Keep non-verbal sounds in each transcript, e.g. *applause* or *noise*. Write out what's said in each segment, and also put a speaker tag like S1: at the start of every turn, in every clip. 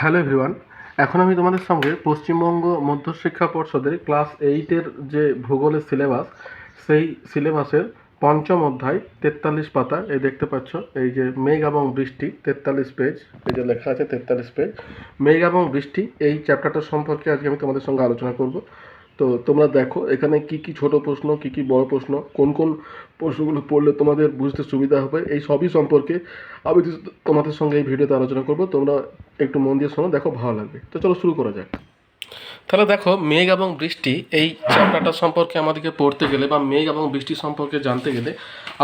S1: Hello everyone, এখন আমি তোমাদের সঙ্গে পশ্চিমবঙ্গ মধ্যশিক্ষা পর্ষদের ক্লাস এইটের যে ভূগোলের সিলেবাস, সেই সিলেবাসের পঞ্চম অধ্যায়, তেতাল্লিশ পাতা এই দেখতে পাচ্ছ, এই যে মেঘ এবং বৃষ্টি, তেতাল্লিশ পেজ এই যে লেখা আছে তেতাল্লিশ পেজ মেঘ এবং বৃষ্টি, এই চ্যাপ্টারটা সম্পর্কে আজকে আমি তোমাদের সঙ্গে আলোচনা করব। তো তোমরা দেখো, এখানে কি কি ছোট প্রশ্ন, কি কি বড় প্রশ্ন, কোন কোন প্রশ্নগুলো পড়লে তোমাদের বুঝতে সুবিধা হবে, এই সবই সম্পর্কে আমি তোমাদের সঙ্গে এই ভিডিওতে আলোচনা করব। তোমরা একটু মন দিয়ে শোনো, দেখো ভালো লাগবে। তো চলো শুরু করা যাক। তাহলে দেখো, মেঘ এবং বৃষ্টি এই চ্যাপ্টারটা সম্পর্কে আমাদেরকে পড়তে গেলে বা মেঘ এবং বৃষ্টি সম্পর্কে জানতে গেলে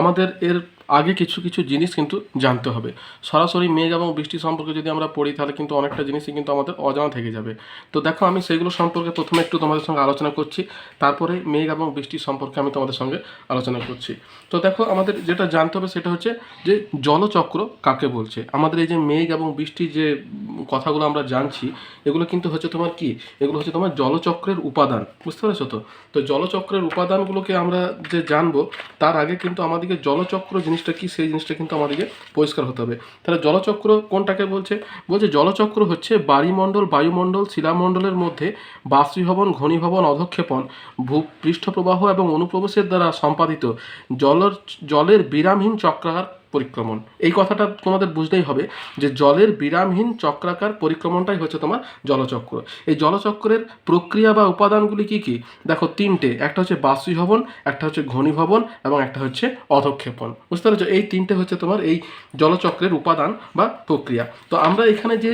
S1: আমাদের এর আগে কিছু কিছু জিনিস কিন্তু জানতে হবে। সরাসরি মেঘ এবং বৃষ্টি সম্পর্কে যদি আমরা পড়ি, তাহলে কিন্তু অনেকটা জিনিসই কিন্তু আমাদের অজানা থেকে যাবে। তো দেখো, আমি সেগুলো সম্পর্কে প্রথমে একটু তোমাদের সঙ্গে আলোচনা করছি। তারপরে মেঘ এবং বৃষ্টি সম্পর্কে আমি তোমাদের সঙ্গে আলোচনা করছি। তো দেখো, আমাদের যেটা জানতে হবে সেটা হচ্ছে যে জলচক্র কাকে বলছে? আমাদের এই যে মেঘ এবং বৃষ্টির যে কথাগুলো আমরা জানছি, এগুলো কিন্তু হচ্ছে তোমার কি? এগুলো হচ্ছে তোমার জলচক্রের উপাদান। বুঝতে পেরেছ তো? তো জলচক্রের উপাদানগুলোকে আমরা যে জানব, তার আগে কিন্তু আমাদেরকে জলচক্র জিনিসটা কি, সেই জিনিসটা কিন্তু আমাদেরকে পরিষ্কার হতে হবে। তাহলে জলচক্র কোনটাকে বলছে? বলছে জলচক্র হচ্ছে বায়ুমণ্ডল বায়ুমণ্ডল, শিলামণ্ডলের মধ্যে বাষ্পীভবন, ঘনীভবন, অধক্ষেপণ, ভূ, পৃষ্ঠপ্রবাহ এবং অনুপ্রবেশের দ্বারা সম্পাদিত। জলের জলের বিরামহীন চক্রাকার পরিক্রমণ। এই কথাটা তোমাদের বুঝতেই হবে যে জলের বিরামহীন চক্রাকার পরিক্রমণটাই হচ্ছে তোমার জলচক্র। এই জলচক্রের প্রক্রিয়া বা উপাদানগুলি কি কি? দেখো, তিনটে। একটা হচ্ছে বাষ্পীভবন, একটা হচ্ছে ঘনীভবন এবং একটা হচ্ছে অধক্ষেপণ। বুঝতে পারছ? এই তিনটে হচ্ছে তোমার এই জলচক্রের উপাদান বা প্রক্রিয়া। তো আমরা এখানে যে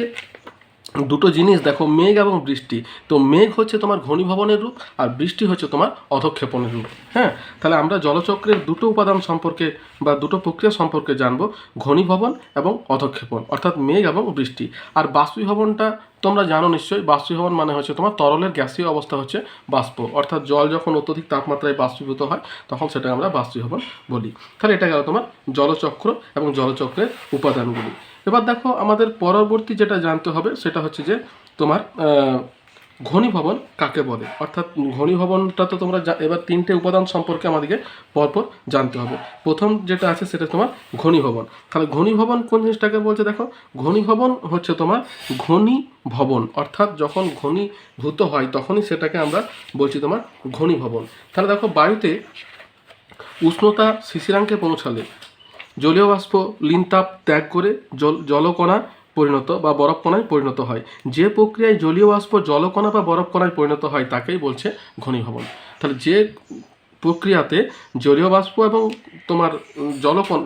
S1: দুটো জিনিস দেখো, মেঘ এবং বৃষ্টি। তো মেঘ হচ্ছে তোমার ঘনীভবনের রূপ আর বৃষ্টি হচ্ছে তোমার অধক্ষেপণের রূপ। হ্যাঁ? তাহলে আমরা জলচক্রের দুটো উপাদান সম্পর্কে বা দুটো প্রক্রিয়া সম্পর্কে জানব, ঘনীভবন এবং অধক্ষেপণ, অর্থাৎ মেঘ এবং বৃষ্টি। আর বাষ্পীভবনটা তোমরা জানো নিশ্চয়ই, বাষ্পীভবন মানে হচ্ছে তোমার তরলের গ্যাসীয় অবস্থা হচ্ছে বাষ্প, অর্থাৎ জল যখন অত্যধিক তাপমাত্রায় বাষ্পীভূত হয়, তখন সেটা আমরা বাষ্পীভবন বলি। তাহলে এটা গেল তোমার জলচক্র এবং জলচক্রের উপাদানগুলি। এবার দেখো আমাদের পরবর্তী যেটা জানতে হবে সেটা হচ্ছে যে তোমার ঘনীভবন কাকে বলে? অর্থাৎ ঘনীভবনটা তো তোমরা এবার তিনটে উপাদান সম্পর্কে আমাদেরকে পরপর জানতে হবে। প্রথম যেটা আছে সেটা তোমার ঘনীভবন। তাহলে ঘনীভবন কোন জিনিসটাকে বলছে দেখো? ঘনীভবন হচ্ছে তোমার ঘনী ভবন অর্থাৎ যখন ঘনীভূত হয় তখনই সেটাকে আমরা বলছি তোমার ঘনীভবন। তাহলে দেখো বায়ুতে উষ্ণতা শিশিরাঙ্কে পৌঁছালে জলীয় বাষ্প লিনতাপ ত্যাগ করে জল, জলকণা পরিণত বা বরফকণায় পরিণত হয়। যে প্রক্রিয়ায় জলীয় বাষ্প, জলকণা বা বরফকণায় পরিণত হয় তাকেই বলছে ঘনীভবন। তাহলে যে প্রক্রিয়াতে জলীয় বাষ্প এবং তোমার জলকণ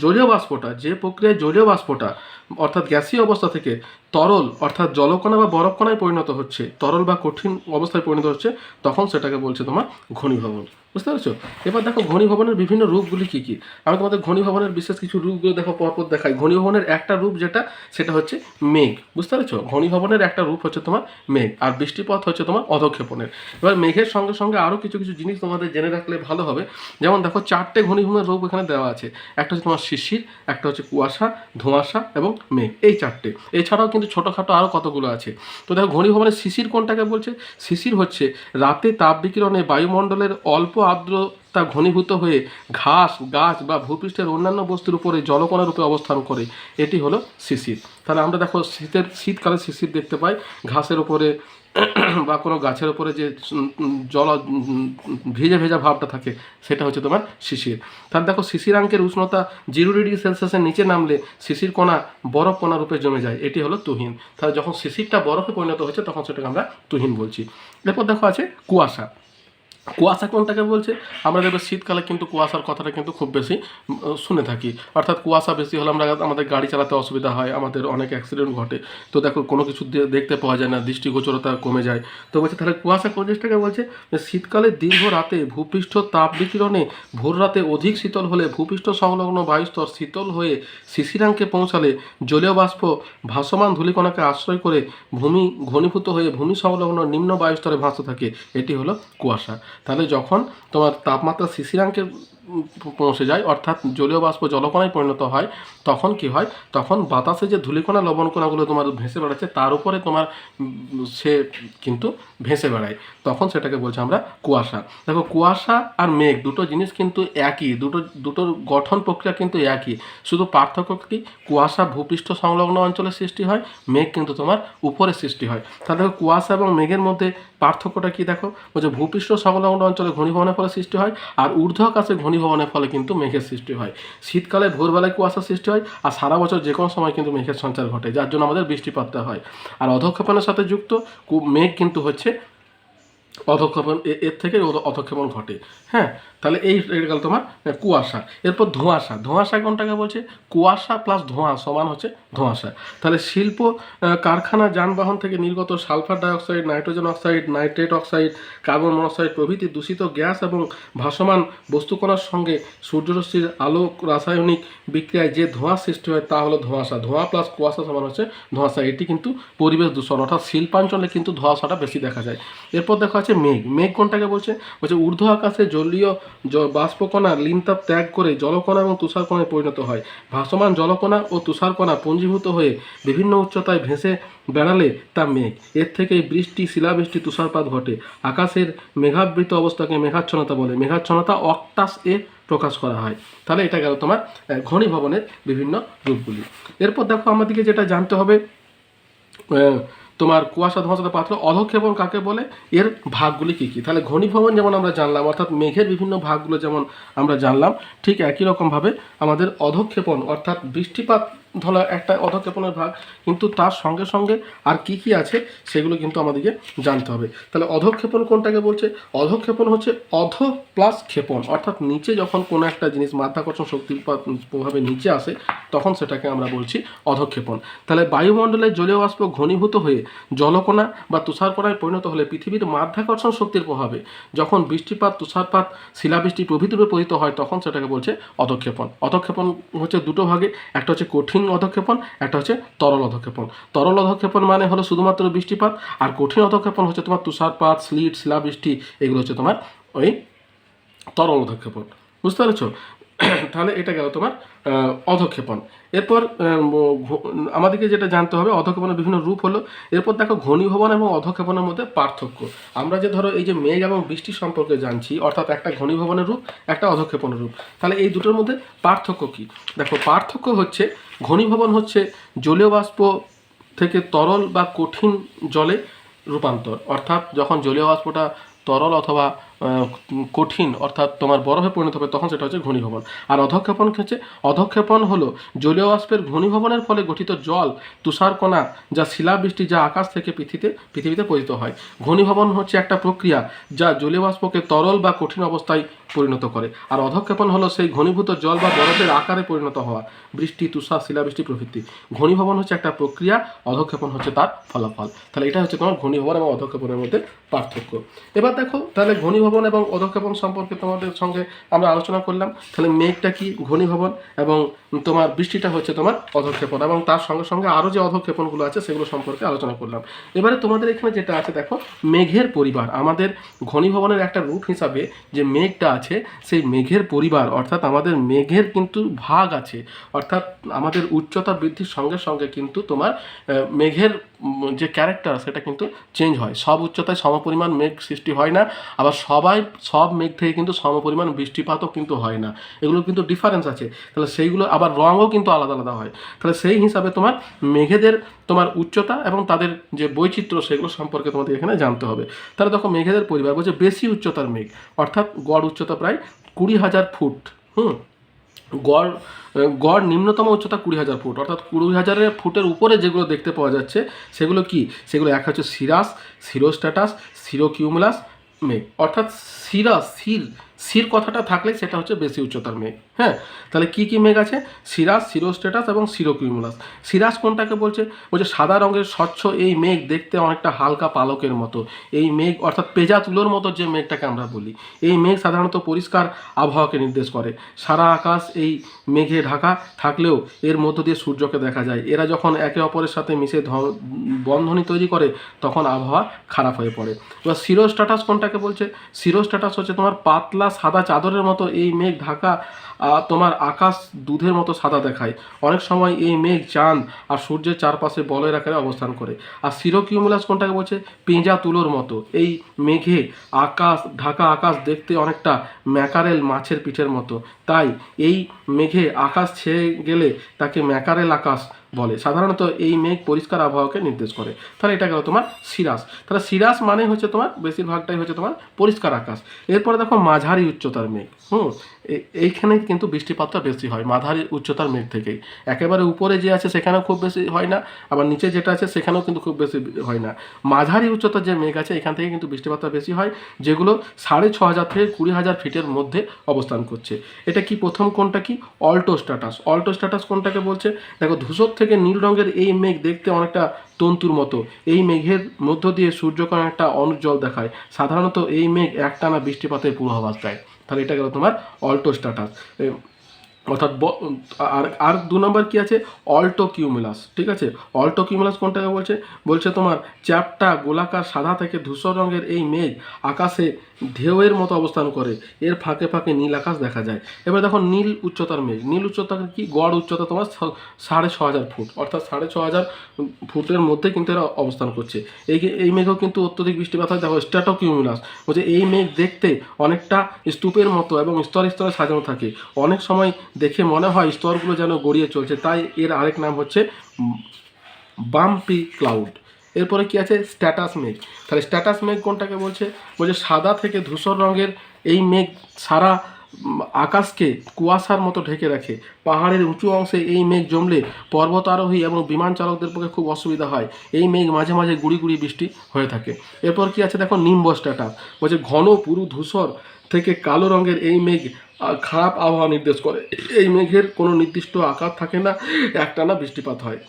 S1: জলীয় বাষ্পটা, যে প্রক্রিয়ায় জলীয় বাষ্পটা, অর্থাৎ গ্যাসীয় অবস্থা থেকে তরল, অর্থাৎ জলকণা বা বরফকণায় পরিণত হচ্ছে, তরল বা কঠিন অবস্থায় পরিণত হচ্ছে, তখন সেটাকে বলছে তোমার ঘনীভবন। বুঝতে পারছ? এবার দেখো ঘনীভবনের বিভিন্ন রূপগুলি কী কী? আমি তোমাদের ঘনীভবনের বিশেষ কিছু রূপগুলো দেখো পরপর দেখাই। ঘনীভবনের একটা রূপ যেটা, সেটা হচ্ছে মেঘ। বুঝতে পেরেছ? ঘনীভবনের একটা রূপ হচ্ছে তোমার মেঘ, আর বৃষ্টিপথ হচ্ছে তোমার অধক্ষেপণের। এবার মেঘের সঙ্গে সঙ্গে আরও কিছু কিছু জিনিস তোমাদের জেনে রাখলে ভালো হবে। যেমন দেখো, চারটে ঘনীভবনের রূপ এখানে দেওয়া আছে। একটা হচ্ছে তোমার শিশির, একটা হচ্ছে কুয়াশা, ধোঁয়াশা এবং মেঘ। এই চারটে। এছাড়াও কিন্তু ছোটোখাটো আরও কতগুলো আছে? তো দেখো, ঘনীভবনের শিশির কোনটাকে বলছে? শিশির হচ্ছে রাতে তাপ বিকিরণে বায়ুমণ্ডলের অল্প আর্দ্রতা ঘনীভূত হয়ে ঘাস, গাছ বা ভূপৃষ্ঠের অন্যান্য বস্তুর উপরে জলকণা রূপে অবস্থান করে। এটি হলো শিশির। তাহলে আমরা দেখো শীতের, শীতকালে শিশির দেখতে পাই। ঘাসের উপরে *clears throat* বা কোনো গাছের উপরে যে জল ভেজা ভেজা ভাবটা থাকে, সেটা হচ্ছে তোমার শিশির। তাহলে দেখো শিশিরাঙ্কের উষ্ণতা জিরো ডিগ্রি সেলসিয়াসের নিচে নামলে শিশির কণা বরফ কণা রূপে জমে যায়। এটি হলো তুহিন। তাহলে যখন শিশিরটা বরফে পরিণত হচ্ছে তখন সেটাকে আমরা তুহিন বলছি। এরপর দেখো আছে কুয়াশা। কুয়াশা কোনটাকে বলছে? আমরা দেখবে শীতকালে কিন্তু কুয়াশার কথাটা কিন্তু খুব বেশি শুনে থাকি। অর্থাৎ কুয়াশা বেশি হলে আমরা আমাদের গাড়ি চালাতে অসুবিধা হয়, আমাদের অনেক অ্যাক্সিডেন্ট ঘটে। তো দেখো, কোনো কিছু দেখতে পাওয়া যায় না, দৃষ্টিগোচরতা কমে যায়। তো বলছে, তাহলে কুয়াশা কোন জিনিসটাকে বলছে? যে শীতকালে দীর্ঘ রাতে ভূপৃষ্ঠ তাপ বিকিরণে ভোর রাতে অধিক শীতল হলে ভূপৃষ্ঠ সংলগ্ন বায়ুস্তর শীতল হয়ে শিশিরাঙ্কে পৌঁছালে জলীয় বাষ্প ভাসমান ধূলিকণাকে আশ্রয় করে ভূমি ঘনীভূত হয়ে ভূমি সংলগ্ন নিম্ন বায়ুস্তরে ভাসতে থাকে। এটি হলো কুয়াশা। তাহলে যখন তোমার তাপমাত্রা শিশিরাঙ্কের পৌঁছে যায়, অর্থাৎ জলীয় বাষ্প জলকণায় পরিণত হয়, তখন কি হয়? তখন বাতাসে যে ধূলিকণা লবণকণাগুলো তোমার ভেসে বেড়াচ্ছে, তার উপরে তোমার সে কিন্তু ভেসে বেড়ায়। তখন সেটাকে বলছি আমরা কুয়াশা। দেখো, কুয়াশা আর মেঘ দুটো জিনিস কিন্তু একই, দুটো, দুটোর গঠন প্রক্রিয়া কিন্তু একই। শুধু পার্থক্য কি? কুয়াশা ভূপৃষ্ঠ সংলগ্ন অঞ্চলে সৃষ্টি হয়, মেঘ কিন্তু তোমার উপরে সৃষ্টি হয়। তাহলে দেখো, কুয়াশা এবং মেঘের মধ্যে পার্থক্যটা কি দেখো? বলছে ভূপৃষ্ঠ সংলগ্ন অঞ্চলে ঘনীভবনের ফলে সৃষ্টি হয় আর ঊর্ধ্ব আকাশে ঘনীভবনের ফলে কিন্তু মেঘের সৃষ্টি হয়। শীতকালে ভোরবেলায় কুয়াশার সৃষ্টি হয় আর সারা বছর যে কোনো সময় কিন্তু মেঘের সঞ্চার ঘটে, যার জন্য আমাদের বৃষ্টিপাতটা হয়। আর অধক্ষেপণের সাথে যুক্ত মেঘ কিন্তু হচ্ছে অধক্ষেপণ এর থেকে অধ- অধক্ষেপণ ঘটে। হ্যাঁ তাহলে এই গেল তোমার কুয়াশা। এরপর ধোঁয়াশা। ধোঁয়াশা কোনটাকে বলছে? কুয়াশা প্লাস ধোঁয়া, সমান হচ্ছে ধোঁয়াশা। তাহলে শিল্প কারখানা, যানবাহন থেকে নির্গত sulphur dioxide, nitrogen oxide, nitrate oxide, carbon monoxide প্রভৃতি দূষিত গ্যাস এবং ভাসমান বস্তুকণার সঙ্গে সূর্যরশ্মির আলো রাসায়নিক বিক্রিয়ায় যে ধোঁয়া সৃষ্টি হয় তা হলো ধোঁয়াশা। ধোঁয়া প্লাস কুয়াশা সমান হচ্ছে ধোঁয়াশা। এটি কিন্তু পরিবেশ দূষণ, অর্থাৎ শিল্পাঞ্চলে কিন্তু ধোঁয়াশাটা বেশি দেখা যায়। এরপর দেখা আছে মেঘ। মেঘ কোনটাকে বলছে? বলছে ঊর্ধ্ব আকাশে জলীয় জ- বাষ্পকণা লিনতাপ ত্যাগ করে জলকণা এবং তুষারকণায় পরিণত হয়। ভাসমান জলকণা ও তুষারকণা পুঞ্জীভূত হয়ে বিভিন্ন উচ্চতায় ভেসে বেড়ালে তা মেঘ। এর থেকেই বৃষ্টি, শিলাবৃষ্টি, তুষারপাত ঘটে। আকাশের মেঘাবৃত অবস্থাকে মেঘাচ্ছন্নতা বলে। মেঘাচ্ছন্নতা অক্টাস এ প্রকাশ করা হয়। তাহলে এটা গেল তোমার ঘনীভবনের বিভিন্ন রূপগুলি। এরপর দেখো আমাদেরকে যেটা জানতে হবে তোমার কুয়াশা ধোঁয়াশাতে পাত্র অধক্ষেপণ কাকে বলে? এর ভাগগুলি কী কী? তাহলে ঘনীভবন যেমন আমরা জানলাম, অর্থাৎ মেঘের বিভিন্ন ভাগগুলো যেমন আমরা জানলাম, ঠিক একই রকমভাবে আমাদের অধক্ষেপণ, অর্থাৎ বৃষ্টিপাত ধরা একটা অধক্ষেপণের ভাগ, কিন্তু তার সঙ্গে সঙ্গে আর কি কি আছে সেগুলো কিন্তু আমাদেরকে জানতে হবে। তাহলে অধক্ষেপণ কোনটাকে বলছে? অধক্ষেপণ হচ্ছে অধ প্লাস ক্ষেপণ, অর্থাৎ নিচে যখন কোনো একটা জিনিস মাধ্যাকর্ষণ শক্তির প্রভাবে নিচে আসে, তখন সেটাকে আমরা বলছি অধক্ষেপণ। তাহলে বায়ুমণ্ডলের জলীয় বাষ্প ঘনীভূত হয়ে জলকণা বা তুষারকণায় পরিণত হলে পৃথিবীর মাধ্যাকর্ষণ শক্তির প্রভাবে যখন বৃষ্টিপাত, তুষারপাত, শিলাবৃষ্টি প্রভৃতিরূপে পতিত হয়, তখন সেটাকে বলছে অধক্ষেপণ। অধক্ষেপণ হচ্ছে দুটো ভাগে, একটা হচ্ছে কঠিন অধক্ষেপণ, একটা হচ্ছে তরল অধক্ষেপণ। তরল অধক্ষেপণ মানে হলো শুধুমাত্র বৃষ্টিপাত, আর কঠিন অধক্ষেপণ হচ্ছে তোমার তুষারপাত, স্লিট শিলাবৃষ্টি এগুলো হচ্ছে তোমার ওই তরল অধক্ষেপণ। বুঝতে পেরেছ? *clears throat* তাহলে এটা গেল তোমার অধক্ষেপণ। এরপর আমাদেরকে যেটা জানতে হবে, অধক্ষেপণের বিভিন্ন রূপ হলো। এরপর দেখো ঘনীভবন এবং অধক্ষেপণের মধ্যে পার্থক্য। আমরা যে ধরো এই যে মেঘ এবং বৃষ্টি সম্পর্কে জানছি, অর্থাৎ একটা ঘনীভবনের রূপ, একটা অধক্ষেপণের রূপ। তাহলে এই দুটোর মধ্যে পার্থক্য কি? দেখো, পার্থক্য হচ্ছে ঘনীভবন হচ্ছে জলীয় বাষ্প থেকে তরল বা কঠিন জলে রূপান্তর। অর্থাৎ যখন জলীয় বাষ্পটা তরল অথবা কঠিন, অর্থাৎ তোমার বরফে পরিণত হবে, তখন সেটা হচ্ছে ঘনীভবন। আর অধক্ষেপণ হচ্ছে অধক্ষেপণ হলো জলীয় বাষ্পের ঘনীভবনের ফলে গঠিত জল, তুষারকণা, যা শিলাবৃষ্টি, যা আকাশ থেকে পৃথিবীতে পৃথিবীতে পতিত হয়। ঘনীভবন হচ্ছে একটা প্রক্রিয়া যা জলীয় বাষ্পকে তরল বা কঠিন অবস্থায় পরিণত করে। আর অধক্ষেপণ হলো সেই ঘনীভূত জল বা বরফের আকারে পরিণত হওয়া। বৃষ্টি, তুষার, শিলাবৃষ্টি প্রভৃতি। ঘনীভবন হচ্ছে একটা প্রক্রিয়া, অধক্ষেপণ হচ্ছে তার ফলাফল। তাহলে এটা হচ্ছে তোমার ঘনীভবন এবং অধক্ষেপণের মধ্যে পার্থক্য। এবার দেখো তাহলে ঘনীভবন এবং অধক্ষেপণ সম্পর্কে তোমাদের সঙ্গে আমরা আলোচনা করলাম। তাহলে মেঘটা কি? ঘনীভবন এবং তোমার বৃষ্টিটা হচ্ছে তোমার অধক্ষেপণ এবং তার সঙ্গে সঙ্গে আরও যে অধক্ষেপণগুলো আছে সেগুলো সম্পর্কে আলোচনা করলাম। এবারে তোমাদের এখানে যেটা আছে দেখো, মেঘের পরিবার। আমাদের ঘনীভবনের একটা রূপ হিসাবে যে মেঘটা আছে, সেই মেঘের পরিবার, অর্থাৎ আমাদের মেঘের কিন্তু ভাগ আছে। অর্থাৎ আমাদের উচ্চতা বৃদ্ধির সঙ্গে সঙ্গে কিন্তু তোমার মেঘের যে ক্যারেক্টার সেটা কিন্তু চেঞ্জ হয়। সব উচ্চতায় সমপরিমাণ মেঘ সৃষ্টি হয় না, আবার সবাই, সব মেঘ থেকে কিন্তু সমপরিমাণ বৃষ্টিপাতও কিন্তু হয় না। এগুলো কিন্তু ডিফারেন্স আছে। তাহলে সেইগুলো আবার রঙও কিন্তু আলাদা আলাদা হয়। তাহলে সেই হিসাবে তোমার মেঘেদের তোমার উচ্চতা এবং তাদের যে বৈচিত্র্য সেগুলো সম্পর্কে তোমাদের এখানে জানতে হবে। তাহলে দেখো মেঘেদের পরিবার বলছে বেশি উচ্চতার মেঘ। অর্থাৎ গড় উচ্চতা প্রায় কুড়ি হাজার ফুট। হুম? গড় গড় নিম্নতম উচ্চতা কুড়ি হাজার ফুট। অর্থাৎ কুড়ি হাজারের ফুটের উপরে যেগুলো দেখতে পাওয়া যাচ্ছে সেগুলো কি? সেগুলো এক হচ্ছে সিরাস, সিরোস্ট্যাটাস, সিরোকিউমুলাস মেঘ অর্থাৎ সিরাস সির সির কথাটা থাকলে সেটা হচ্ছে বেশি উচ্চতার মেঘ। হ্যাঁ? তাহলে কি কি মেঘ আছে? সিরাস সিরোস্ট্যাটাস এবং সিরোকিউমুলাস সিরাস কোনটাকে বলছে? বলছে সাদা রঙের স্বচ্ছ এই মেঘ দেখতে অনেকটা হালকা পালকের মতো। এই মেঘ অর্থাৎ পেজা তুলোর মতো যে মেঘটাকে আমরা বলি। এই মেঘ সাধারণত পরিষ্কার আবহাওয়াকে নির্দেশ করে। সারা আকাশ এই মেঘে ঢাকা থাকলেও এর মধ্য দিয়ে সূর্যকে দেখা যায়। এরা যখন একে অপরের সাথে মিশে বন্ধনী তৈরি করে, তখন আবহাওয়া খারাপ হয়ে পড়ে। এবার সিরো স্ট্যাটাস কোনটাকে বলছে? সিরো স্ট্যাটাস হচ্ছে তোমার পাতলা সাদা চাদরের মতো এই মেঘ ঢাকা তোমার আকাশ দুধের মতো সাদা দেখায়। অনেক সময় এই মেঘ, চাঁদ আর সূর্যের চারপাশে বলয়ের আকারে অবস্থান করে। আর সিরোকিউমুলাস কোনটাকে বলছে? পেঁজা তুলোর মতো। এই মেঘে আকাশ, ঢাকা আকাশ দেখতে অনেকটা ম্যাকারেল মাছের পিঠের মতো। তাই এই মেঘে আকাশ ছেয়ে গেলে তাকে ম্যাকারেল আকাশ বলে। সাধারণত এই মেঘ পরিষ্কার আবহাওয়াকে নির্দেশ করে। তাহলে এটা গেল তোমার সিরাস। তাহলে সিরাস মানে হচ্ছে তোমার, বেশিরভাগটাই হচ্ছে তোমার পরিষ্কার আকাশ। এরপরে দেখো মাঝারি উচ্চতার মেঘ। হুম এইখানে কিন্তু বৃষ্টিপাতটা বেশি হয়, মাঝারি উচ্চতার মেঘ থেকেই। একেবারে উপরে যে আছে সেখানেও খুব বেশি হয় না, আবার নিচে যেটা আছে সেখানেও কিন্তু খুব বেশি হয় না। মাঝারি উচ্চতার যে মেঘ আছে এখান থেকে কিন্তু বৃষ্টিপাতটা বেশি হয়, যেগুলো সাড়ে ছ হাজার থেকে কুড়ি হাজার ফিটের মধ্যে অবস্থান করছে। এটা কি প্রথম কোনটা কি? Alto status. অল্টো স্ট্যাটাস কোনটাকে বলছে, দেখো ধূসর থেকে নীল রঙের এই মেঘ দেখতে অনেকটা তন্তুর মতো। এই মেঘের মধ্য দিয়ে সূর্যকণ একটা অনুজ্জ্বল দেখায়। সাধারণত এই মেঘ একটানা বৃষ্টিপাতের পূর্বাভাস দেয়। তাহলে এটা গেল তোমার অল্টো স্ট্যাটাস অর্থাৎ আর আর দু নম্বর কি আছে? অল্টো কিউমুলাস ঠিক আছে? অল্টো কিউমুলাস কোনটাকে বলছে? বলছে তোমার চ্যাপটা গোলাকার সাদা থেকে ধূসর রঙের এই মেঘ আকাশে ঢেউয়ের মতো অবস্থান করে। এর ফাঁকে ফাঁকে নীল আকাশ দেখা যায়। এবার দেখো নীল উচ্চতার মেঘ। নীল উচ্চতা কি? গড় উচ্চতা তোমার সাড়ে ছ হাজার ফুট। অর্থাৎ সাড়ে ছ হাজার ফুটের মধ্যে কিন্তু এরা অবস্থান করছে। এই এই মেঘও কিন্তু অত্যধিক বৃষ্টিপাত হয়। দেখো স্ট্যাটো কিউমুলাস বলছে এই মেঘ দেখতে অনেকটা স্তূপের মতো এবং স্তরে স্তরে সাজানো থাকে। অনেক সময় দেখে মনে হয় স্তরগুলো যেন গড়িয়ে চলছে। তাই এর আরেক নাম হচ্ছে বাম্পি ক্লাউড। এরপরে কি আছে? স্ট্যাটাস মেঘ। তাহলে স্ট্যাটাস মেঘ কোনটাকে বলছে? বলছে সাদা থেকে ধূসর রঙের এই মেঘ সারা আকাশকে কুয়াশার মতো ঢেকে রাখে। পাহাড়ের উঁচু অংশে এই মেঘ জমলে পর্বত আরোহী এবং বিমান চালকদের পক্ষে খুব অসুবিধা হয়। এই মেঘ মাঝে মাঝে গুড়ি গুড়ি বৃষ্টি হয়ে থাকে। এরপর কি আছে? দেখো নিম্ব স্ট্যাটাস। বলছে ঘন পুরু ধূসর থেকে কালো রঙের এই মেঘ খারাপ আবহাওয়া নির্দেশ করে। এই মেঘের কোনো নির্দিষ্ট আকার থাকে না একটানা বৃষ্টিপাত হয়।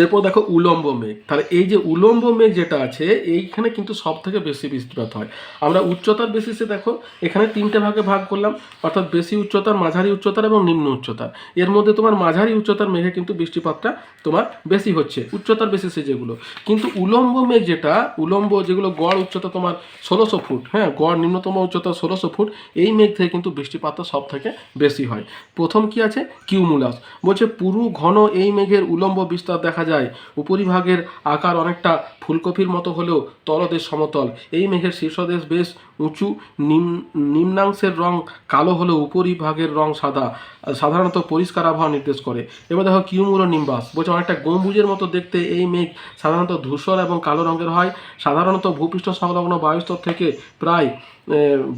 S1: এরপর দেখো উলম্ব মেঘ। তাহলে এই যে উলম্ব মেঘ যেটা আছে, এইখানে কিন্তু সব থেকে বেশি বৃষ্টিপাত হয়। আমরা উচ্চতার বেসিসে দেখো, এখানে তিনটে ভাগে ভাগ করলাম, অর্থাৎ বেশি উচ্চতার, মাঝারি উচ্চতার এবং নিম্ন উচ্চতার। এর মধ্যে তোমার মাঝারি উচ্চতার মেঘে কিন্তু বৃষ্টিপাতটা তোমার বেশি হচ্ছে, উচ্চতার বেসিসে যেগুলো। কিন্তু উলম্ব মেঘ যেটা, উলম্ব যেগুলো গড় উচ্চতা তোমার ষোলোশো ফুট হ্যাঁ গড় নিম্নতম উচ্চতা ষোলোশো ফুট, এই মেঘ থেকে কিন্তু বৃষ্টিপাতটা সব থেকে বেশি হয়। প্রথম কি আছে? কিউমুলাস। বলছে পুরু ঘন এই মেঘের উলম্ব বিস্তার দেখা যায়। উপরিভাগের আকার অনেকটা ফুলকপির মতো হলেও তলদেশ সমতল। এই মেঘের শীর্ষদেশ বেশ উঁচু। নিম, নিম্নাংশের রং কালো হলেও উপরিভাগের রং সাদা। সাধারণত পরিষ্কার আবহাওয়া নির্দেশ করে। এবার দেখো কিউমুলো নিম্বাস। বলছে অনেকটা গম্বুজের মতো দেখতে এই মেঘ সাধারণত ধূসর এবং কালো রঙের হয়। সাধারণত ভূপৃষ্ঠ সংলগ্ন বায়ুস্তর থেকে প্রায়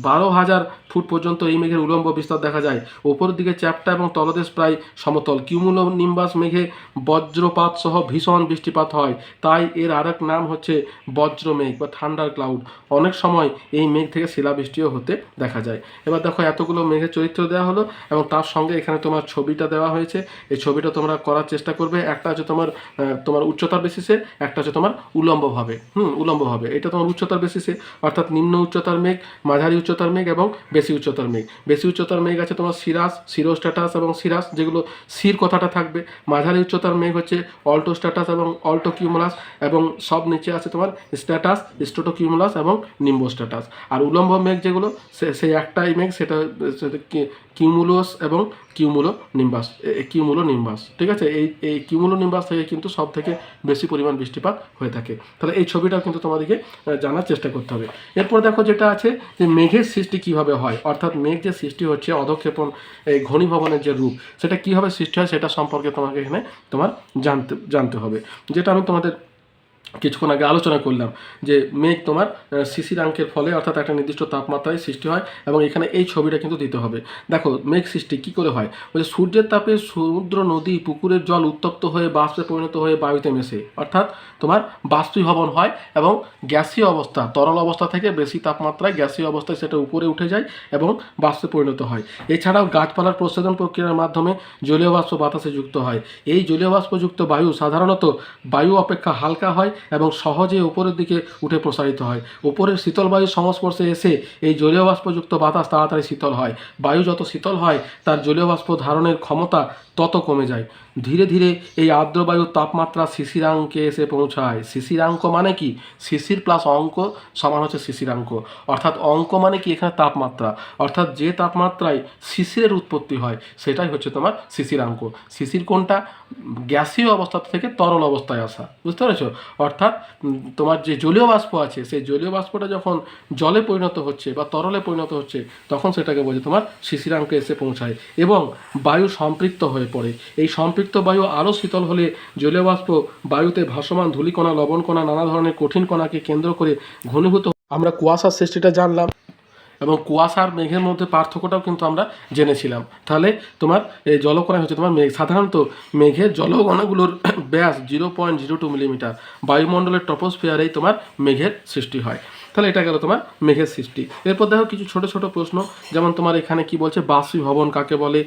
S1: বারো হাজার ফুট পর্যন্ত এই মেঘের উলম্ব বিস্তার দেখা যায়। ওপরের দিকে চ্যাপ্টা এবং তলদেশ প্রায় সমতল। কিউমুলো নিম্বাস মেঘে বজ্রপাত সহ ভীষণ বৃষ্টিপাত হয়। তাই এর আরেক নাম হচ্ছে বজ্র মেঘ বা ঠান্ডার ক্লাউড। অনেক সময় এই মেঘ থেকে শিলাবৃষ্টিও হতে দেখা যায়। এবার দেখো, এতগুলো মেঘের চরিত্র দেওয়া হলো এবং তার সঙ্গে এখানে তোমার ছবিটা দেওয়া হয়েছে। এই ছবিটা তোমরা করার চেষ্টা করবে। একটা হচ্ছে তোমার তোমার উচ্চতার বেসিসে একটা হচ্ছে তোমার উলম্বভাবে হুম উলম্বভাবে এটা তোমার উচ্চতার বেসিসে অর্থাৎ নিম্ন উচ্চতার মেঘ মাঝারি উচ্চতার মেঘ এবং বেশি উচ্চতার মেঘ। বেশি উচ্চতার মেঘ আছে তোমার সিরাস সিরোস্ট্যাটাস এবং সিরাস যেগুলো সির কথাটা থাকবে। মাঝারি উচ্চতার মেঘ হচ্ছে অল্টো স্ট্যাটাস এবং অল্টো কিউমুলাস এবং সব নিচে আছে তোমার স্ট্যাটাস স্টোটো কিউমুলাস এবং নিম্ব স্ট্যাটাস আর উলম্ব মেঘ যেগুলো সেই একটাই মেঘ, সেটা কিউমুলোস এবং কিউমুলো নিম্বাস কিউমুলো নিম্বাস ঠিক আছে? এই এই কিউমুলো নিম্বাস থেকে কিন্তু সব থেকে বেশি পরিমাণ বৃষ্টিপাত হয়ে থাকে। তাহলে এই ছবিটাও কিন্তু তোমাদেরকে জানার চেষ্টা করতে হবে। এরপর দেখো যেটা আছে যে মেঘের সৃষ্টি কীভাবে হয়। অর্থাৎ মেঘ যে সৃষ্টি হচ্ছে, অধক্ষেপণ, এই ঘনীভবনের যে রূপ, সেটা কীভাবে সৃষ্টি হয় সেটা সম্পর্কে তোমাকে এখানে তোমার জানতে জানতে হবে। যেটা আমি তোমাদের কিছুক্ষণ আগে আলোচনা করলাম যে মেঘ তোমার শিশিরাঙ্কের ফলে অর্থাৎ একটা নির্দিষ্ট তাপমাত্রায় সৃষ্টি হয় এবং এখানে এই ছবিটা কিন্তু দিতে হবে। দেখো, মেঘ সৃষ্টি কি করে হয়? বলছে সূর্যের তাপে সমুদ্র, নদী, পুকুরের জল উত্তপ্ত হয়ে বাষ্পে পরিণত হয়ে বায়ুতে মেশে। অর্থাৎ তোমার বাষ্পীভবন হয় এবং গ্যাসীয় অবস্থা, তরল অবস্থা থেকে বেশি তাপমাত্রায় গ্যাসীয় অবস্থায় সেটা উপরে উঠে যায় এবং বাষ্পে পরিণত হয়। এছাড়াও গাছপালার প্রচ্ছেদন প্রক্রিয়ার মাধ্যমে জলীয় বাষ্প বাতাসে যুক্ত হয়। এই জলীয় বাষ্পযুক্ত বায়ু সাধারণত বায়ু অপেক্ষা হালকা হয় এবং সহজে উপরের দিকে উঠে প্রসারিত হয়। উপরের শীতল বায়ুর সংস্পর্শে এসে এই জলীয় বাষ্পযুক্ত বাতাস তাড়াতাড়ি শীতল হয়। বায়ু যত শীতল হয়, তার জলীয় বাষ্প ধারণের ক্ষমতা তত কমে যায়। ধীরে ধীরে এই আর্দ্রবায়ুর তাপমাত্রা শিশিরাঙ্কে এসে পৌঁছায়। শিশিরাঙ্ক মানে কি? শিশির প্লাস অঙ্ক সমান হচ্ছে শিশিরাঙ্ক। অর্থাৎ অঙ্ক মানে কি? এখানে তাপমাত্রা। অর্থাৎ যে তাপমাত্রায় শিশিরের উৎপত্তি হয়, সেটাই হচ্ছে তোমার শিশিরাঙ্ক। শিশির কোনটা? গ্যাসীয় অবস্থা থেকে তরল অবস্থায় আসা। বুঝতে পেরেছ? অর্থাৎ তোমার যে জলীয় বাষ্প আছে, সেই জলীয় বাষ্পটা যখন জলে পরিণত হচ্ছে বা তরলে পরিণত হচ্ছে, তখন সেটাকে বলছে তোমার শিশিরাঙ্কে এসে পৌঁছায় এবং বায়ু সম্পৃক্ত হয়ে পড়ে। এই সম্পৃক্ত বায়ু আরও শীতল হলে জলীয় বাষ্প বায়ুতে ভাসমান ধূলিকণা, লবণকণা, নানা ধরনের কঠিন কণাকে কেন্দ্র করে ঘনীভূত আমরা কুয়াশার সৃষ্টিটা জানলাম এবং কুয়াশার মেঘের মধ্যে পার্থক্যটাও কিন্তু আমরা জেনেছিলাম। তাহলে তোমার এই জলকণা হচ্ছে তোমার মেঘ সাধারণত মেঘের জলকণাগুলোর *clears throat* ব্যাস zero point zero two millimetre. বায়ুমণ্ডলের টপোস্ফিয়ারেই তোমার মেঘের সৃষ্টি হয়। তাহলে এটা গেল তোমার মেঘের সৃষ্টি। এরপর দেখো কিছু ছোট ছোট প্রশ্ন, যেমন তোমার এখানে কি বলছে বাষ্পীভবন কাকে বলে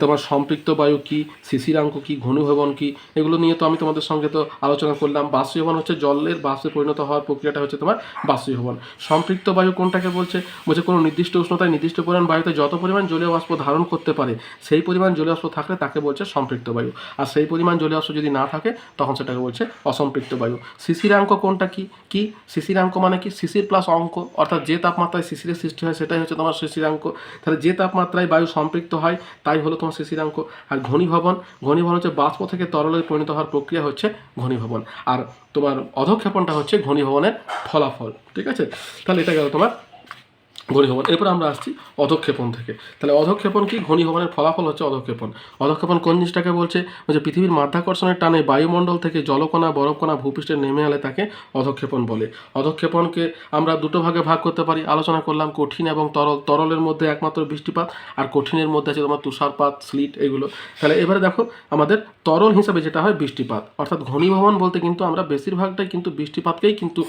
S1: তোমার সম্পৃক্ত বায়ু কি শিশিরাঙ্ক কি ঘনীভবন কি, এগুলো নিয়ে তো আমি তোমাদের সঙ্গে তো আলোচনা করলাম। বাষ্পীভবন হচ্ছে জলের বাষ্পে পরিণত হওয়ার প্রক্রিয়াটা হচ্ছে তোমার বাষ্পীভবন সম্পৃক্ত বায়ু কোনটাকে বলছে? বলছে কোনো নির্দিষ্ট উষ্ণতায় নির্দিষ্ট পরিমাণ বায়ুতে যত পরিমাণ জলীয় বাষ্প ধারণ করতে পারে, সেই পরিমাণ জলীয় বাষ্প থাকলে তাকে বলছে সম্পৃক্ত বায়ু। আর সেই পরিমাণ জলীয় বাষ্প যদি না থাকে, তখন সেটাকে বলছে অসম্পৃক্ত বায়ু। শিশিরাঙ্ক কোনটা কি? কি? শিশিরাঙ্ক মানে কি? শিশির প্লাস অঙ্ক, অর্থাৎ যে তাপমাত্রায় শিশিরের সৃষ্টি হয় সেটাই হচ্ছে তোমার শিশিরাঙ্ক। তাহলে যে তাপমাত্রায় বায়ু সম্পৃক্ত হয়, তাই হলো তোমার শিশিরাঙ্ক। আর ঘনীভবন ঘনীভবন হচ্ছে বাষ্প থেকে তরলে পরিণত হওয়ার প্রক্রিয়া হচ্ছে ঘনীভবন। আর তোমার অধক্ষেপণটা হচ্ছে ঘনীভবনের ফলাফল, ঠিক আছে? তাহলে এটা গেল তোমার ঘনীভবন। এরপর আমরা আসছি অধক্ষেপণ থেকে। তাহলে অধক্ষেপণ কি? ঘনীভবনের ফলাফল হচ্ছে অধক্ষেপণ। অধক্ষেপণ কোন জিনিসটাকে বলছে? যে পৃথিবীর মাধ্যাকর্ষণের টানে বায়ুমণ্ডল থেকে জলকণা, বরফকণা ভূপৃষ্ঠে নেমে এলে তাকে অধক্ষেপণ বলে। অধক্ষেপণকে আমরা দুটো ভাগে ভাগ করতে পারি। আলোচনা করলাম কঠিন এবং তরল। তরলের মধ্যে একমাত্র বৃষ্টিপাত আর কঠিনের মধ্যে আছে তোমার তুষারপাত, স্লিট এগুলো। তাহলে এবারে দেখো, আমাদের তরল হিসাবে যেটা হয় বৃষ্টিপাত। অর্থাৎ ঘনীভবন বলতে কিন্তু আমরা বেশিরভাগটাই কিন্তু বৃষ্টিপাতকেই কিন্তু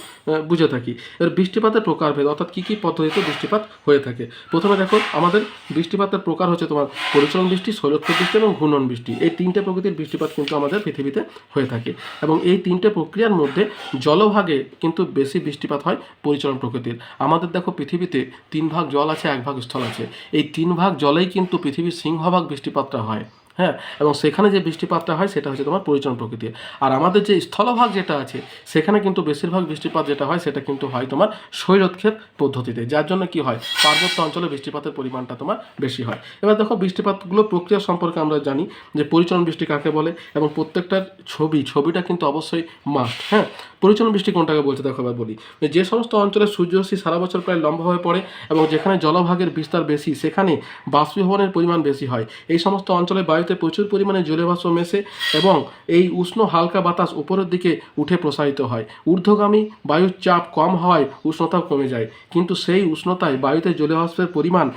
S1: বুঝে থাকি। এবার বৃষ্টিপাতের প্রকারভেদ, অর্থাৎ কী কী পদ্ধতিতে বৃষ্টিপাত হয়ে থাকে। প্রথমে দেখো, আমাদের বৃষ্টিপাতের প্রকার হচ্ছে তোমার পরিচলন বৃষ্টি শৈলক্ষ বৃষ্টি এবং ঘূর্ণন বৃষ্টি। এই তিনটে প্রকৃতির বৃষ্টিপাত কিন্তু আমাদের পৃথিবীতে হয়ে থাকে এবং এই তিনটে প্রক্রিয়ার মধ্যে জলভাগে কিন্তু বেশি বৃষ্টিপাত হয় পরিচলন প্রকৃতির। আমাদের দেখো, পৃথিবীতে তিন ভাগ জল আছে, এক ভাগ স্থল আছে। এই তিন ভাগ জলেই কিন্তু পৃথিবীর সিংহভাগ বৃষ্টিপাতটা হয়। হ্যাঁ এবং সেখানে যে বৃষ্টিপাতটা হয়, সেটা হচ্ছে তোমার পরিচলন প্রকৃতির আর আমাদের যে স্থলভাগ যেটা আছে, সেখানে কিন্তু বেশিরভাগ বৃষ্টিপাত যেটা হয়, সেটা কিন্তু হয় তোমার শৈলোৎক্ষেপ পদ্ধতিতে। যার জন্য কি হয়, পার্বত্য অঞ্চলে বৃষ্টিপাতের পরিমাণটা তোমার বেশি হয়। এবার দেখো, বৃষ্টিপাতগুলো প্রক্রিয়া সম্পর্কে আমরা জানি যে পরিচলন বৃষ্টি কাকে বলে, এবং প্রত্যেকটার ছবি, ছবিটা কিন্তু অবশ্যই মাস্ট হ্যাঁ? পরিচলন বৃষ্টি কোনটাকে বলছে? দেখো, এবার বলি। যে সমস্ত অঞ্চলে সূর্যরশ্মি সারা বছর প্রায় লম্বা হয়ে পড়ে, এবং যেখানে জলভাগের বিস্তার বেশি, সেখানে বাষ্পীভবনের পরিমাণ বেশি হয়। এই সমস্ত অঞ্চলে বায়ুতে প্রচুর পরিমাণে জলীয়বাষ্প মেশে এবং এই উষ্ণ হালকা বাতাস উপরের দিকে উঠে প্রসারিত হয়। ঊর্ধ্বগামী বায়ুর চাপ কম হওয়ায় উষ্ণতাও কমে যায়, কিন্তু সেই উষ্ণতায় বায়ুতে জলীয়বাষ্পের পরিমাণ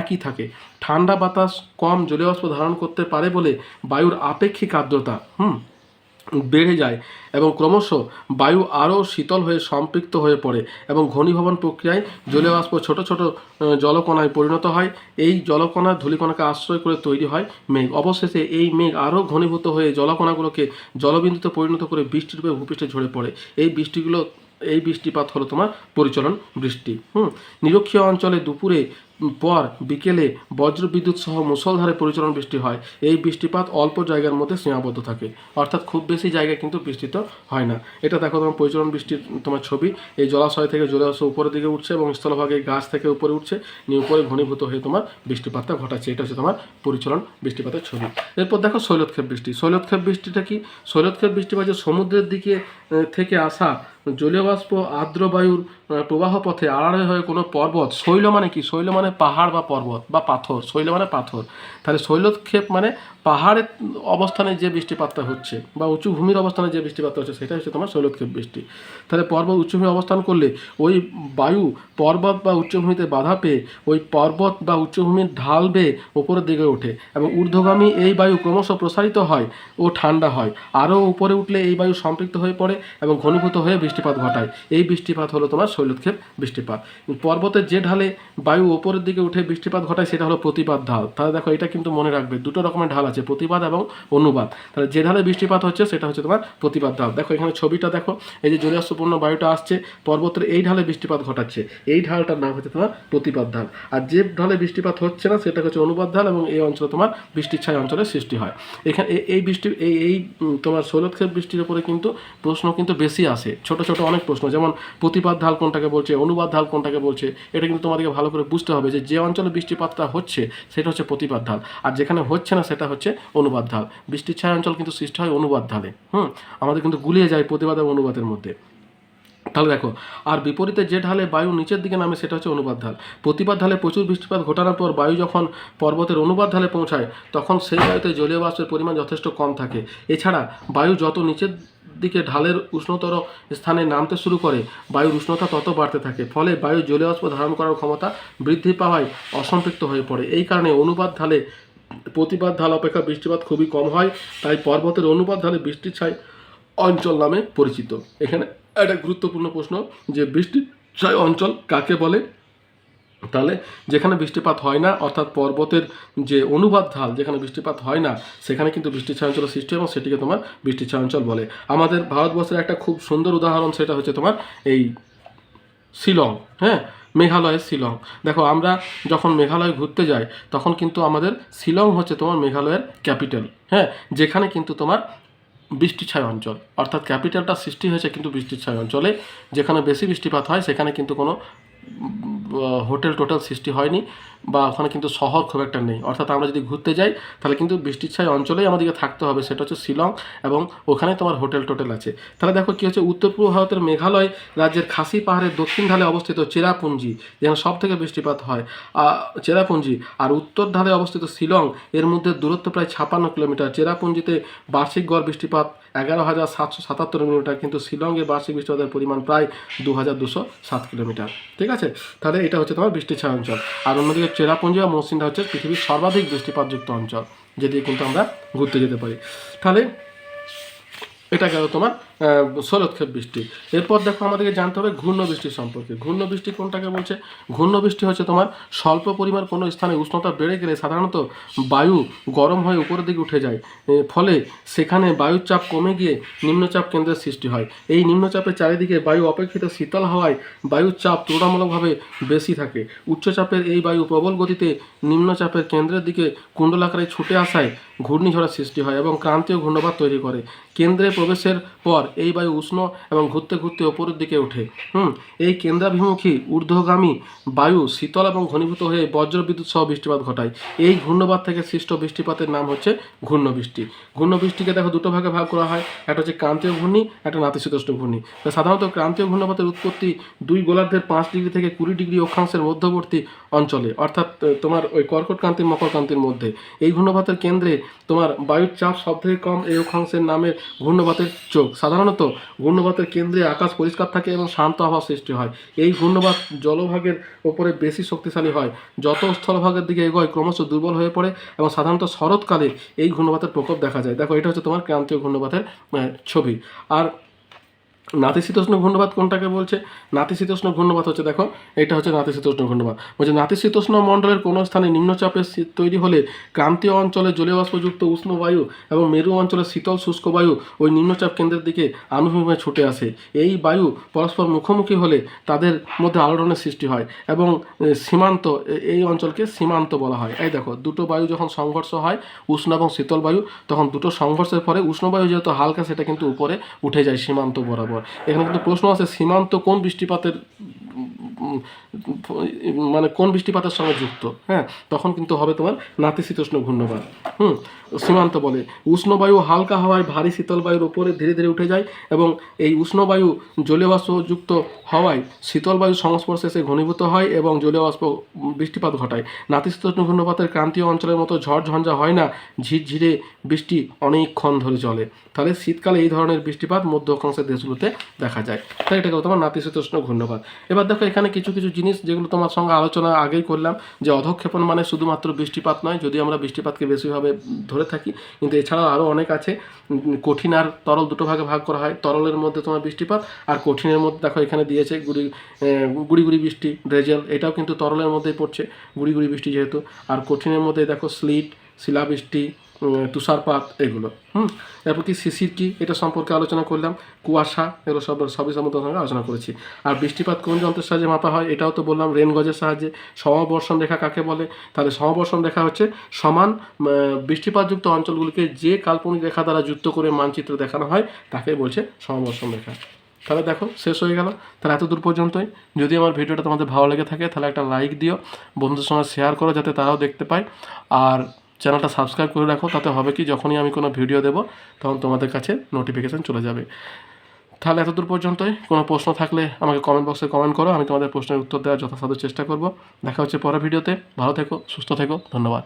S1: একই থাকে। ঠান্ডা বাতাস কম জলীয়বাষ্প ধারণ করতে পারে বলে বায়ুর আপেক্ষিক আর্দ্রতা, হুম? বেড়ে যায় এবং ক্রমশ বায়ু আরও শীতল হয়ে সম্পৃক্ত হয়ে পড়ে এবং ঘনীভবন প্রক্রিয়ায় জলীয় বাষ্প ছোট ছোট জলকণায় পরিণত হয়। এই জলকণা ধূলিকণাকে আশ্রয় করে তৈরি হয় মেঘ। অবশেষে এই মেঘ আরও ঘনীভূত হয়ে জলকণাগুলোকে জলবিন্দুতে পরিণত করে বৃষ্টির রূপে ভূপৃষ্ঠে ঝরে পড়ে। এই বৃষ্টিগুলো, এই বৃষ্টিপাত হলো তোমার পরিচলন বৃষ্টি। হুম। নিরক্ষীয় অঞ্চলে দুপুরে পর বিকেলে বজ্রবিদ্যুৎ সহ মুষলধারে পরিচলন বৃষ্টি হয়। এই বৃষ্টিপাত অল্প জায়গার মধ্যে সীমাবদ্ধ থাকে। অর্থাৎ খুব বেশি জায়গায় কিন্তু বৃষ্টিত হয় না। এটা দেখো তোমার পরিচলন বৃষ্টির তোমার ছবি। এই জলাশয় থেকে জলে আসে উপরের দিকে উঠছে এবং স্থলভাগে গাছ থেকে উপরে উঠছে। নিয়ে উপরে ঘনীভূত হয়ে তোমার বৃষ্টিপাতটা ঘটাচ্ছে। এটা হচ্ছে তোমার পরিচলন বৃষ্টিপাতের ছবি। এরপর দেখো শৈলোৎক্ষেপ বৃষ্টি। শৈলোৎক্ষেপ বৃষ্টিটা কি? শৈলোৎক্ষেপ বৃষ্টি বা যে সমুদ্রের দিকে থেকে আসা জলীয় বাষ্প আর্দ্র বায়ুর প্রবাহ পথে আড়াড়ে হয়ে কোনো পর্বত, শৈল মানে কি? শৈল মানে পাহাড় বা পর্বত বা পাথর, শৈল মানে পাথর। তাহলে শৈলক্ষেপ মানে পাহাড়ের অবস্থানে যে বৃষ্টিপাতটা হচ্ছে বা উঁচু ভূমির অবস্থানে যে বৃষ্টিপাতটা হচ্ছে সেটা হচ্ছে তোমার শৈলক্ষেপ বৃষ্টি। তাহলে পর্বত উচ্চভূমি অবস্থান করলে ওই বায়ু পর্বত বা উচ্চভূমিতে বাধা পেয়ে ওই পর্বত বা উচ্চভূমির ঢাল বেয়ে ওপরের দিকে ওঠে এবং ঊর্ধ্বগামী এই বায়ু ক্রমশ প্রসারিত হয় ও ঠান্ডা হয়। আরও উপরে উঠলে এই বায়ু সম্পৃক্ত হয়ে পড়ে এবং ঘনীভূত হয়ে বৃষ্টিপাত ঘটায়। এই বৃষ্টিপাত হলো তোমার শৈলক্ষেপ বৃষ্টিপাত। পর্বতের যে ঢালে বায়ু ওপরের দিকে উঠে বৃষ্টিপাত ঘটায়, সেটা হলো প্রতিপাত ঢাল। তাহলে দেখো, এটা কিন্তু মনে রাখবে, দুটো রকমের ঢাল আছে। আছে প্রতিবাদ এবং অনুবাদ। তাহলে যে ঢালে বৃষ্টিপাত হচ্ছে, সেটা হচ্ছে তোমার প্রতিবাদ ঢাল দেখো, এখানে ছবিটা দেখো, এই যে জলীয়স্বপূর্ণ বায়ুটা আসছে, পর্বতের এই ঢালে বৃষ্টিপাত ঘটাচ্ছে। এই ঢালটার নাম হচ্ছে তোমার প্রতিবাদ ঢাল। আর যে ঢালে বৃষ্টিপাত হচ্ছে না সেটা হচ্ছে অনুবাদ ঢাল এবং এই অঞ্চলে তোমার বৃষ্টির ছায় অঞ্চলের সৃষ্টি হয়। এখানে এই- বৃষ্টি, এই এই তোমার শৈলক্ষেপ বৃষ্টির উপরে কিন্তু প্রশ্ন কিন্তু বেশি আসে। ছোট ছোট অনেক প্রশ্ন, যেমন প্রতিবাদ ঢাল কোনটাকে বলছে, অনুবাদ ঢাল কোনটাকে বলছে, এটা কিন্তু তোমাদেরকে ভালো করে বুঝতে হবে যে যে অঞ্চলে বৃষ্টিপাতটা হচ্ছে, সেটা হচ্ছে প্রতিবাদ ঢাল। আর যেখানে হচ্ছে না, সেটা হচ্ছে অনুবাদ ঢাল। বৃষ্টির ছায়া অঞ্চল কিন্তু সৃষ্টি হয় অনুবাদ ঢালে। হুম? আমাদের কিন্তু গুলিয়ে যায় প্রতিবাদ এবং অনুবাদের মধ্যে। তাহলে দেখো, আর বিপরীতে যে ঢালে বায়ু নিচের দিকে নামে, সেটা হচ্ছে অনুবাদ ঢাল। প্রতিবাদ ঢালে প্রচুর বৃষ্টিপাত ঘটানোর পর বায়ু যখন পর্বতের অনুবাদ ঢালে পৌঁছায়, তখন সেই বায়ুতে জলীয় বাষ্পের পরিমাণ যথেষ্ট কম থাকে। এছাড়া বায়ু যত নিচের দিকে ঢালের উষ্ণতর স্থানে নামতে শুরু করে, বায়ুর উষ্ণতা তত বাড়তে থাকে। ফলে বায়ু জলীয় বাষ্প ধারণ করার ক্ষমতা বৃদ্ধি পাওয়ায় অসম্পৃক্ত হয়ে পড়ে। এই কারণে অনুবাদ ঢালে প্রতিবাদ ঢাল অপেক্ষা বৃষ্টিপাত খুবই কম হয়, তাই পর্বতের অনুবাদ ঢালে বৃষ্টির ছাই অঞ্চল নামে পরিচিত। এখানে একটা গুরুত্বপূর্ণ প্রশ্ন যে বৃষ্টির ছাই অঞ্চল কাকে বলে? তাহলে যেখানে বৃষ্টিপাত হয় না, অর্থাৎ পর্বতের যে অনুবাদ ঢাল যেখানে বৃষ্টিপাত হয় না, সেখানে কিন্তু বৃষ্টির ছায়া অঞ্চলের সৃষ্টি এবং সেটিকে তোমার বৃষ্টির ছায়া অঞ্চল বলে। আমাদের ভারতবর্ষের একটা খুব সুন্দর উদাহরণ সেটা হচ্ছে তোমার এই শিলং হ্যাঁ? মেঘালয়ের শিলং। দেখো, আমরা যখন মেঘালয় ঘুরতে যাই, তখন কিন্তু আমাদের শিলং হচ্ছে তোমার মেঘালয়ের ক্যাপিটাল হ্যাঁ? যেখানে কিন্তু তোমার বৃষ্টি ছায় অঞ্চল। অর্থাৎ ক্যাপিটালটা সৃষ্টি হয়েছে কিন্তু বৃষ্টির ছায় অঞ্চলে। যেখানে বেশি বৃষ্টিপাত হয়, সেখানে কিন্তু কোনো হোটেল টোটাল সৃষ্টি হয়নি বা ওখানে কিন্তু শহর খুব একটা নেই। অর্থাৎ আমরা যদি ঘুরতে যাই, তাহলে কিন্তু বৃষ্টির ছায় অঞ্চলেই আমাদেরকে থাকতে হবে। সেটা হচ্ছে শিলং এবং ওখানে তোমার হোটেল টোটেল আছে। তাহলে দেখো কী হচ্ছে, উত্তর পূর্ব ভারতের মেঘালয় রাজ্যের খাসি পাহাড়ের দক্ষিণ ঢালে অবস্থিত চেরাপুঞ্জি, যেখানে সব থেকে বৃষ্টিপাত হয় চেরাপুঞ্জি আর উত্তর ঢালে অবস্থিত শিলং, এর মধ্যে দূরত্ব প্রায় ছাপান্ন কিলোমিটার। চেরাপুঞ্জিতে বার্ষিক গড় বৃষ্টিপাত এগারো হাজার সাতশো সাতাত্তর কিলোমিটার কিন্তু শিলংয়ে বার্ষিক বৃষ্টিপাতের পরিমাণ প্রায় দু হাজার দুশো সাত কিলোমিটার। ঠিক আছে? তাহলে এটা হচ্ছে তোমার বৃষ্টি ছায়া অঞ্চল। আর অন্যদিকে চেরাপুঞ্জি বা মৌসিনটা হচ্ছে পৃথিবীর সর্বাধিক বৃষ্টিপাতযুক্ত অঞ্চল যেদিকে কিন্তু আমরা ঘুরতে যেতে পারি। তাহলে এটা গেল তোমার আহ, বৃষ্টি। এরপর দেখো আমাদেরকে জানতে হবে ঘূর্ণ বৃষ্টি সম্পর্কে। ঘূর্ণ বৃষ্টি কোনটাকে বলছে? ঘূর্ণ বৃষ্টি হচ্ছে তোমার স্বল্প পরিমাণ কোনো স্থানে উষ্ণতা বেড়ে গেলে সাধারণত বায়ু গরম হয়ে উপরের দিকে উঠে যায়। ফলে সেখানে বায়ুর চাপ কমে গিয়ে নিম্নচাপ কেন্দ্রের সৃষ্টি হয়। এই নিম্নচাপের চারিদিকে বায়ু অপেক্ষিত শীতল হওয়ায় বায়ুর চাপ তুলনামূলকভাবে বেশি থাকে। উচ্চচাপের এই বায়ু প্রবল গতিতে নিম্নচাপের কেন্দ্রের দিকে কুণ্ডলাকারে ছুটে আসায় ঘূর্ণিঝড়ের সৃষ্টি হয় এবং ক্রান্তীয় ঘূর্ণবাত তৈরি করে। কেন্দ্রে প্রবেশের পর এই বায়ু উষ্ণ এবং ঘুরতে ঘুরতে ওপরের দিকে ওঠে। হুম, এই কেন্দ্রাভিমুখী ঊর্ধ্বগামী বায়ু শীতল এবং ঘনীভূত হয়ে বজ্রবিদ্যুৎ সহ বৃষ্টিপাত ঘটায়। এই ঘূর্ণবাত থেকে সৃষ্ট বৃষ্টিপাতের নাম হচ্ছে ঘূর্ণ বৃষ্টি ঘূর্ণ বৃষ্টিকে দেখো দুটো ভাগে ভাগ করা হয়, একটা হচ্ছে ক্রান্তীয় ঘূর্ণি, একটা নাতিশীতোষ্ণ ঘূর্ণি। সাধারণত ক্রান্তীয় ঘূর্ণপাতের উৎপত্তি দুই গোলার্ধের পাঁচ ডিগ্রি থেকে কুড়ি ডিগ্রি অক্ষাংশের মধ্যবর্তী অঞ্চলে, অর্থাৎ তোমার ওই কর্কট ক্রান্তি মকর মধ্যে। এই ঘূর্ণপাতের কেন্দ্রে তোমার বায়ুর চাপ সব থেকে কম, এই অক্ষাংশের নামের ঘূর্ণবাতের চোখ। সাধারণত ঘূর্ণবাতের কেন্দ্রে আকাশ পরিষ্কার থাকে এবং শান্ত আবহাওয়া সৃষ্টি হয়। এই ঘূর্ণবাত জলভাগের ওপরে বেশি শক্তিশালী হয়। যত স্থলভাগের দিকে এগোয়, ক্রমশ দুর্বল হয়ে পড়ে এবং সাধারণত শরৎকালে এই ঘূর্ণবাতের প্রকোপ দেখা যায়। দেখো, এটা হচ্ছে তোমার ক্রান্তীয় ঘূর্ণবাতের ছবি। আর নাতিশীতোষ্ণ ঘূর্ণবাত কোনটাকে বলছে? নাতিশীতোষ্ণ ঘূর্ণবাত হচ্ছে, দেখো এটা হচ্ছে নাতিশীতোষ্ণ ঘূর্ণবাত বলছে নাতিশীতোষ্ণ মণ্ডলের কোনো স্থানে নিম্নচাপের তৈরি হলে ক্রান্তীয় অঞ্চলে জলীয় বাষ্পযুক্ত উষ্ণ বায়ু এবং মেরু অঞ্চলে শীতল শুষ্ক বায়ু ওই নিম্নচাপ কেন্দ্রের দিকে আনুভূমিকভাবে ছুটে আসে। এই বায়ু পরস্পর মুখোমুখি হলে তাদের মধ্যে আলোড়নের সৃষ্টি হয় এবং সীমান্ত এই অঞ্চলকে সীমান্ত বলা হয়। এই দেখো, দুটো বায়ু যখন সংঘর্ষ হয়, উষ্ণ এবং শীতল বায়ু, তখন দুটো সংঘর্ষের পরে উষ্ণ বায়ু যেহেতু হালকা, সেটা কিন্তু উপরে উঠে যায় সীমান্ত বরাবর। এখানে কিন্তু প্রশ্ন আছে সীমান্ত কোন বৃষ্টিপাতের মানে কোন বৃষ্টিপাতের সঙ্গে যুক্ত? হ্যাঁ তখন কিন্তু হবে তোমার নাতিশীতোষ্ণ ঘূর্ণবাদ হুম, সীমান্ত বলে। উষ্ণবায়ু হালকা হওয়ায় ভারী শীতল বায়ুর উপরে ধীরে ধীরে উঠে যায় এবং এই উষ্ণবায়ু জলীয় বাষ্পযুক্ত হওয়ায় শীতল বায়ু সংস্পর্শে এসে ঘনীভূত হয় এবং জলীয় বাষ্প বৃষ্টিপাত ঘটায়। নাতিশীতোষ্ণ ঘূর্ণপাতের ক্রান্তীয় অঞ্চলের মতো ঝড় ঝঞ্ঝা হয় না, ঝিরঝিরে বৃষ্টি অনেকক্ষণ ধরে চলে। তাহলে শীতকালে এই ধরনের বৃষ্টিপাত মধ্য অক্ষাংশের দেশগুলোতে দেখা যায়। তাই এটা হলো তোমার নাতিশীতোষ্ণ ঘূর্ণপাত। এবার দেখো এখানে কিছু কিছু জিনিস যেগুলো তোমার সঙ্গে আলোচনা আগেই করলাম, যে অধক্ষেপণ মানে শুধুমাত্র বৃষ্টিপাত নয়, যদি আমরা বৃষ্টিপাতকে বেশিভাবে ধরে থাকি, কিন্তু এছাড়াও আরও অনেক আছে কঠিন আর তরল দুটো ভাগে ভাগ করা হয়, তরলের মধ্যে তোমার বৃষ্টিপাত আর কঠিনের মধ্যে দেখো এখানে দিয়েছে গুড়ি গুড়ি গুড়ি বৃষ্টি, ড্রেজেল, এটাও কিন্তু তরলের মধ্যেই পড়ছে, গুড়ি গুড়ি বৃষ্টি যেহেতু, আর কঠিনের মধ্যে দেখো স্লিট, শিলাবৃষ্টি তুষারপাত, এগুলো। হুম? এরপর কি শিশির কি? এটা সম্পর্কে আলোচনা করলাম। কুয়াশা, এগুলো সব সবই সম্বন্ধে আলোচনা করেছি। আর বৃষ্টিপাত কোন যন্ত্রের সাহায্যে মাপা হয়, এটাও তো বললাম রেন গজের সাহায্যে। সমবর্ষণ রেখা কাকে বলে? তাহলে সমবর্ষণ রেখা হচ্ছে সমান বৃষ্টিপাতযুক্ত অঞ্চলগুলিকে যে কাল্পনিক রেখা দ্বারা যুক্ত করে মানচিত্র দেখানো হয়, তাকে বলছে সমবর্ষণ রেখা। তাহলে দেখো, শেষ হয়ে গেল। তাহলে এত দূর পর্যন্তই। যদি আমার ভিডিওটা তোমাদের ভালো লেগে থাকে, তাহলে একটা লাইক দিও। বন্ধুদের সঙ্গে শেয়ার করো যাতে তারাও দেখতে পায়। আর চ্যানেলটা সাবস্ক্রাইব করে রাখো, তাতে হবে কি যখনই আমি কোনো ভিডিও দেবো, তখন তোমাদের কাছে নোটিফিকেশান চলে যাবে। তাহলে এত দূর পর্যন্তই, কোনো প্রশ্ন থাকলে আমাকে কমেন্ট বক্সে কমেন্ট করো, আমি তোমাদের প্রশ্নের উত্তর দেওয়ার যথাসাধ্য চেষ্টা করব। দেখা হচ্ছে পরের ভিডিওতে, ভালো থেকো, সুস্থ থেকো, ধন্যবাদ।